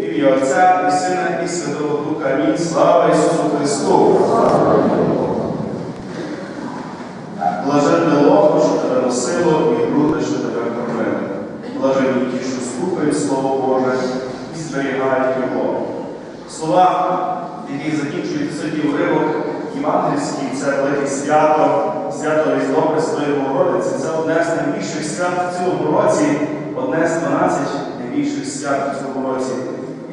Ім'я Отця і Сина і Святого Духа. Амінь. Слава Ісусу Христу! Блаженне лово, що тебе носило, і груди, що тебе кормили. Блаженні ті, що слухають Слово Боже і зберігають його. Слова, які закінчують сьогодні уривок Євангельський, це велике свято, свято Різдво Пресвятої Богородиці. Це одне з найбільших свят в цьому році, одне з 12 найбільших свят в цьому році.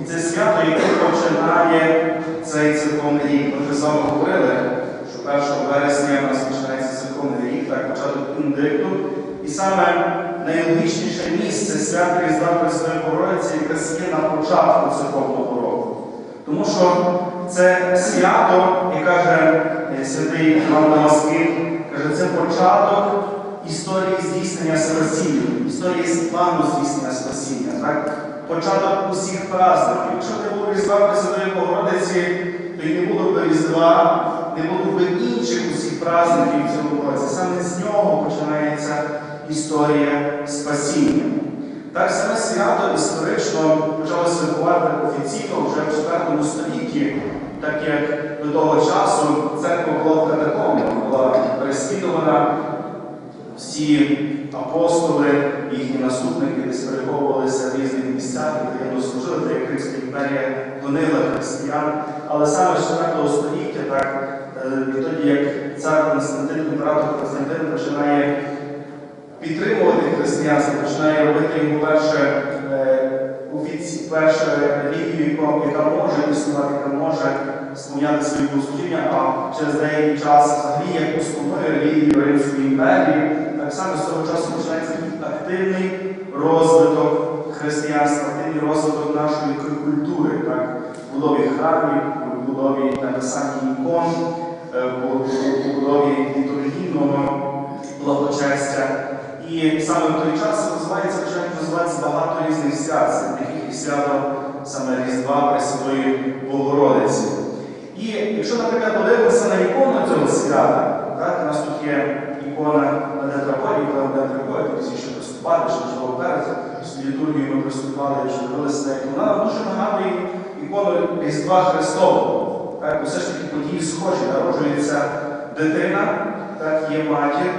І це свято, яке починає цей церковний рік. Ми вже вами говорили, що 1 вересня у нас починається церковний рік, так, початок індикту. І саме найлогічніше місце свят Різдва Пресвятої Богородиці якраз є на початку церковного року. Тому що це свято, як каже е, святий Іван Дамаскин, каже, це початок історії здійснення спасіння, історії плану здійснення спасіння. Так? Початок усіх праздників. Якщо не було Різдва Пресвятої Богородиці, то й не було б Різдва, не було б інших усіх праздників в цьому році. Саме з нього починається історія спасіння. Так саме свято історично почало святкувати офіційно вже в 4 столітті, так як до того часу церква була в катакомбах, була переслідувана, всі апостоли, їхні наступники переховувалися в різних місцях, і таємно служили, та як Римська імперія гонила християн. Але саме з 4 століття, так, тоді відтоді як цар Константин, імператор Константин починає підтримувати християнство, починає робити йому перше, е, офіці- перше релігію, яка- може існувати, яка може сповняти свої послужіння, а через деякий час взагалі як основною релігією Римської імперії, так само з того часу починається активний розвиток християнства, активний розвиток нашої культури, так, будові храмів, будові написання ікон, е, будові літургійного благочестя. І саме в той час розвивається, починають розвиватися багато різних свят, яких і свято саме Різдва Пресвятої Богородиці. І якщо, наприклад, подивимося на ікону цього свята, так, у нас тут є ікона на Детраподі, коли на Детраподі, всі ще приступали, що можливо перед літургією ми приступали, що дивилися на ікону. Вона дуже нагадує ікону Різдва Христового. Так, все ж таки події схожі, народжується дитина, так, є матір.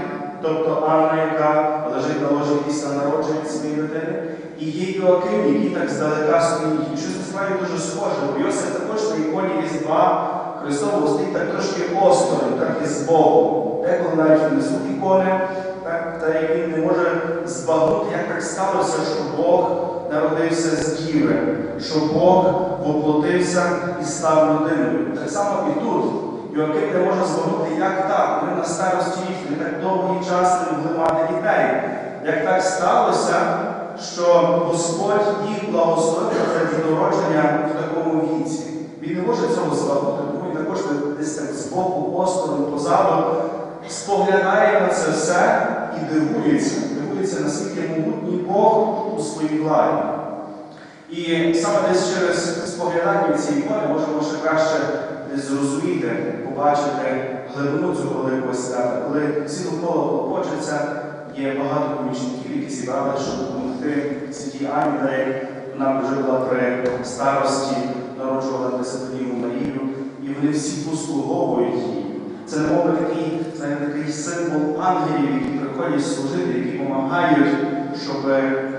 Тобто Анна, яка лежить на ложі після народження своєї дитини, і є Йоаким, який так здалека стоїть. Щось насправді дуже схоже. Бо Йосиф також на іконі Різдва Христового стоїть так трошки осторонь, так і збоку. Деколи навіть несуть ікони, так, та як він не може збагнути, як так сталося, що Бог народився з діви, що Бог воплотився і став людиною. Так само і тут. Йоаким не може збагнути, як так, ми на старості їхні так довгий час не могли мати дітей. Як так сталося, що Господь їх благословив за народження в такому віці. Він не може цього збагнути, тому він також десь так збоку, осторонь, позаду споглядає на це все і дивується, дивується, наскільки могутній Бог у своїй владі. І саме десь через споглядання цієї ікони можемо ще краще зрозуміти, побачити глибину цього великого свята. Коли всі довкола клопочуться, є багато помічників, які зібрали, щоб допомогти святій де вона вже була при старості, народжувала Пресвятію Марію, і вони всі послуговують їй. Це немов такий, знаєте, такий символ ангелів, які приходять служити, які допомагають, щоб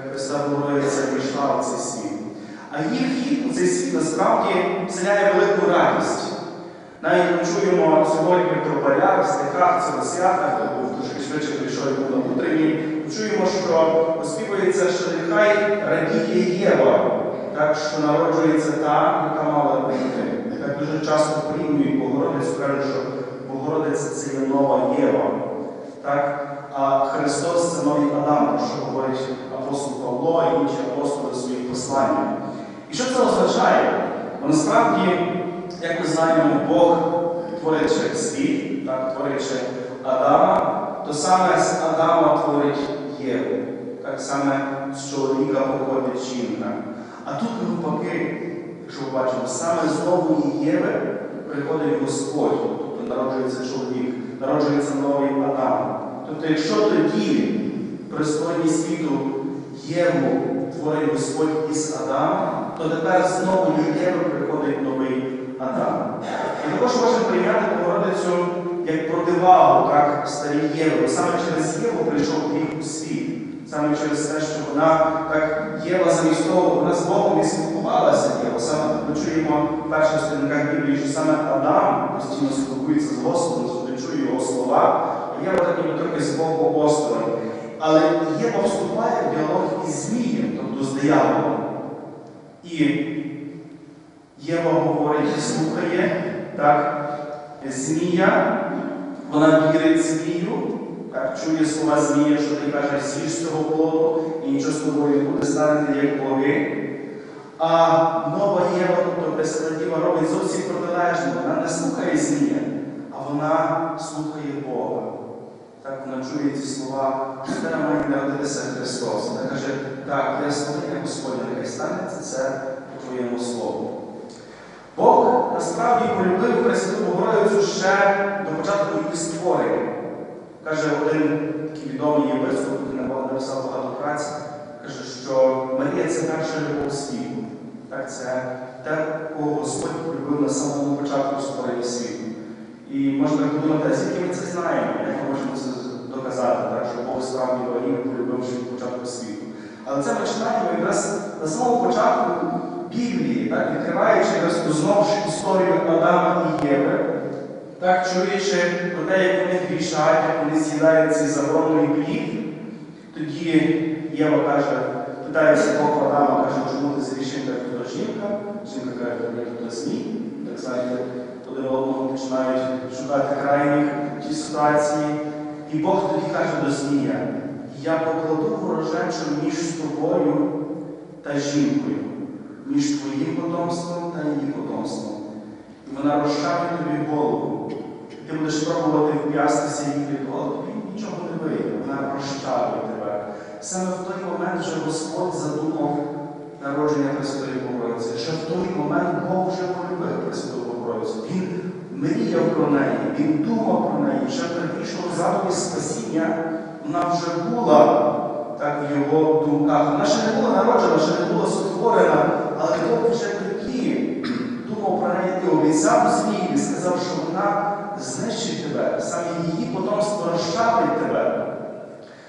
Христа Богородиця прийшла в цей світ. А їх хід у цей світ насправді вселяє велику радість. Навіть ми чуємо сьогодні про баря, в стихах цього свята, хто був трошки швидше прийшов і був на Путрині, чуємо, що оспівується, що нехай радіє Єва, так що народжується та, яка мала прийти. Так дуже часто порівнюють Богородицю, кажуть, що Богородиця це є нова Єва. Так? А Христос це новий Адам, що говорить апостол Павло і інші апостоли в своїх посланнях. І що це означає? Насправді, як ми знаємо, Бог, творячи світ, так, творячи Адама, то саме з Адама творить Єву. Так саме з чоловіка походить жінка. А тут навпаки, якщо ви бачимо, саме з нової Єви приходить Господь, тобто народжується чоловік, народжується новий Адам. Тобто, якщо тоді при створенні світу Єву створив Господь із Адама, то тепер знову від Єви приходить новий Адам. І також можна прийняти Богородицю як противагу так, старій Єві. Бо саме через Єву прийшов гріх у світ. Саме через те, що вона так Єва замість того, вона з Богом не спілкувалася Єва. Саме ми чуємо в перших сторінках Біблії, що саме Адам постійно спілкується з Господом, завжди чує його слова, а Єва так ніби трохи з Богу осторонь. Але Єва вступає в діалог із Змієм, тобто з дияволом. І Єва говорить слухає, так, Змія, вона вірить Змію, так, чує слова Змія, що ти каже, з'їж з цього плоду, і нічого з тобою буде станете як боги. А нова Єва, тобто Пресвятіва, робить зовсім протилежне. Вона не слухає Змія, а вона слухає Бога. Так вона чує ці слова, що тебе має народитися Христос. Вона каже, так, я слухаю Господня, нехай станеться це по твоєму слову. Насправді полюбив Пресвяту Богородицю ще до початку її створення. Каже один такий відомий єврейський, який написав багато праці, каже, що Марія це перша любов світу. Так, це те, кого Господь полюбив на самому початку створення світу. І можна подумати, звідки ми це знаємо, як ми можемо це доказати, так, що Бог справді Марію полюбив ще від початку світу. Але це ми якраз на самому початку Біблії, так, відкриваючи знову ж історію Адама і Єви, так, чуючи про те, як вони грішають, як вони з'їдають цей заборонений плід, тоді Єва каже, питається Бога Адама, каже, чому ти зрішив так хто жінка? Жінка каже, я хто змій. Так знаєте, один одного починають шукати крайніх цій ситуації. І Бог тоді каже до Змія, я покладу ворожечу між тобою та жінкою, між твоїм потомством та її потомством. І вона розшавить тобі голову. Ти будеш пробувати вп'ястися їй від голови, тобі нічого не вийде, вона розчавить тебе. Саме в той момент вже Господь задумав народження Пресвятої Богородиці. Ще в той момент Бог вже полюбив Пресвяту Богородицю. Він мріяв про неї, він думав про неї. Ще прийшов задумі спасіння, вона вже була так в його думках. Вона ще не була народжена, ще не була сотворена, але Бог вже тоді думав про неї обіцяв змії, і сказав, що вона знищить тебе, саме її потомство розчавить тебе.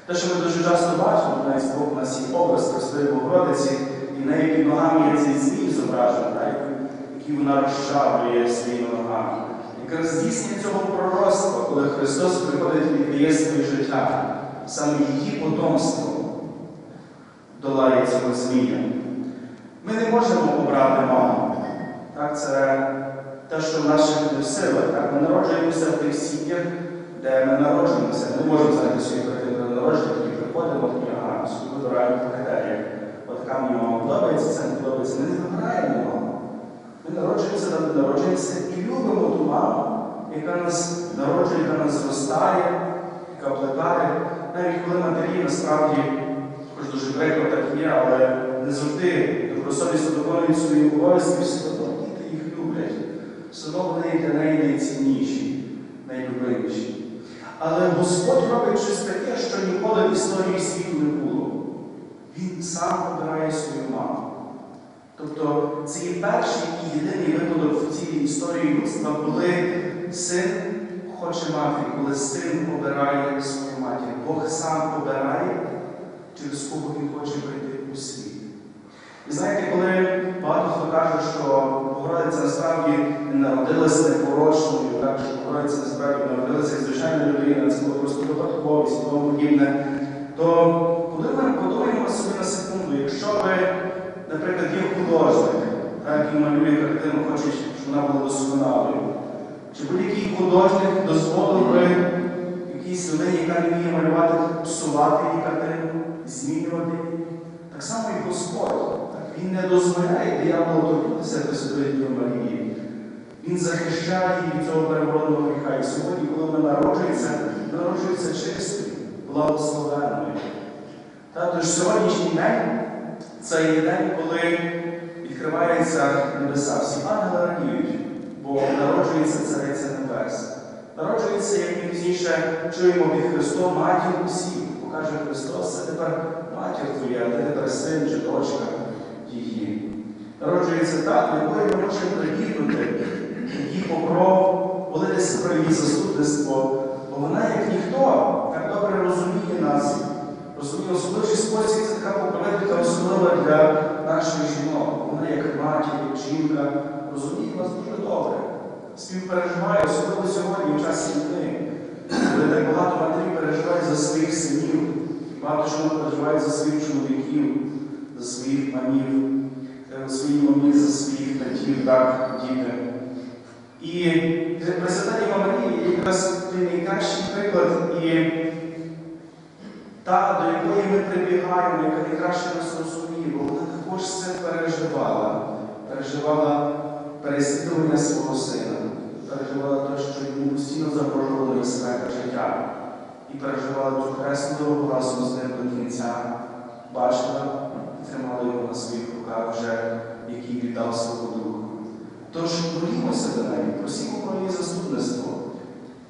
Те, що ми дуже часто бачимо, навіть боку нас є образ Пресвятої Богородиці, і в неї під ногами є цей змій зображений, який вона розчавлює своїми ногами. Якраз здійснення цього пророцтва, коли Христос приходить і віддає своє життя, саме її потомство долає цього змія. Ми не можемо обрати маму. Так, це те, що в наших силах. Так? Ми народжуємося в тих сім'ях, де ми народжуємося. Ми не можемо знайти свої картини народження, які приходимо, такі, ага, собі вибираємо по критеріях. От така мені мама подобається, це не подобається. Ми не вибираємо маму. Ми народжуємося, ми народжуємося і любимо ту маму, яка нас народжує, яка нас зростає, яка плекає. Навіть коли матері насправді, хоч дуже прикро так є, але не завжди добросовісно виконують свої обов'язки, все одно діти їх люблять. Все одно вони для неї найцінніші, найлюбиміші. Але Господь робить щось таке, що ніколи в історії світу не було. Він сам обирає свою маму. Тобто це є перший і єдиний випадок в цій історії людства, коли син хоче матері, коли син обирає свою матір. Бог сам обирає, через кого він хоче прийти у світ. І знаєте, коли багато хто каже, що Богородиця насправді народилася непорочною, так, що Богородиця насправді народилася як звичайна людина, це було просто випадковість і тому подібне, то подумаємо, подумаємо собі на секунду, якщо ви, наприклад, є художник, так, який малює картину, хоче, щоб вона була досконалою. Чи будь-який художник дозволив би якійсь людині, яка не вміє малювати, псувати її картину, змінювати її? Так само і Господь. Він не дозволяє дияволу торкнутися Пресвятої Діви Марії. Він захищає її від цього переворотного гріха. І сьогодні, коли вона народжується, народжується чистою, благословенною. Та, тож сьогоднішній день це є день, коли відкриваються небеса. Всі ангели радіють, бо народжується Цариця Небес. Народжується, як ми пізніше чуємо від Христом, матір усіх. Покаже Христос, це тепер матір твоя, де тепер син чи дочка її. Народжується та, до якої ми можемо прибігнути, її покров, молитися про її заступництво, бо вона, як ніхто, так добре розуміє нас. Розуміє, особливий спосіб така покровителька особлива для наших жінок. Вона як матір, як жінка, розуміє нас дуже добре. Співпереживає, особливо сьогодні, в час війни, коли так багато матерів переживають за своїх синів, багато жінок переживають за своїх чоловіків, за своїх мамів, е, свої мамі, за своїх татів, так, діти. І Пресвята Діва є якраз найкращий приклад і та, до якої ми прибігаємо, яка найкраще нас розуміє, бо вона також це переживала. Переживала переслідування свого сина, переживала те, що йому постійно загрожувало небезпека життя. І переживала ту хресну дорогу разом з ним до кінця. Бачила тримала його на своїх руках вже, який віддав свого духу. Тож молімося до неї, просімо про її заступництво.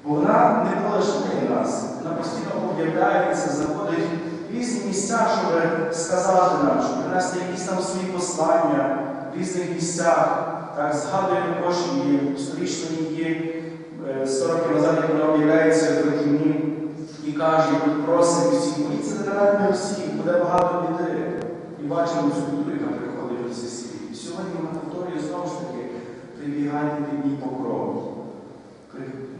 Бо вона не полишає нас, вона постійно об'являється, знаходить різні місця, щоб сказати нам, щоб принести якісь там свої послання в різних місцях. Так, згадує також і сторічно її е, 100 років назад, як вона об'являється в Рахімні і каже, і просить всіх, моліться за мене всіх, буде багато біди. І бачимо цю біду, яка приходить в цей світ. І сьогодні вона повторює знову ж таки, прибігайте під мій покров.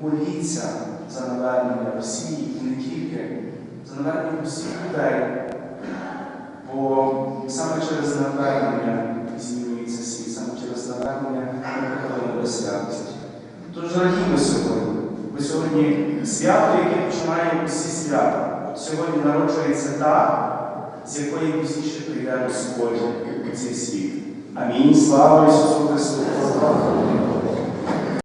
Моліться за навернення Росії і не тільки, за навернення усіх людей. Бо саме через навернення змінюється світ, саме через навернення ми до святості. Тож радімо сьогодні. Бо сьогодні свято, яке починає усі свята. Сьогодні народжується та, з якої пізніше прийде Господь у цей світ. A mim instala e suas.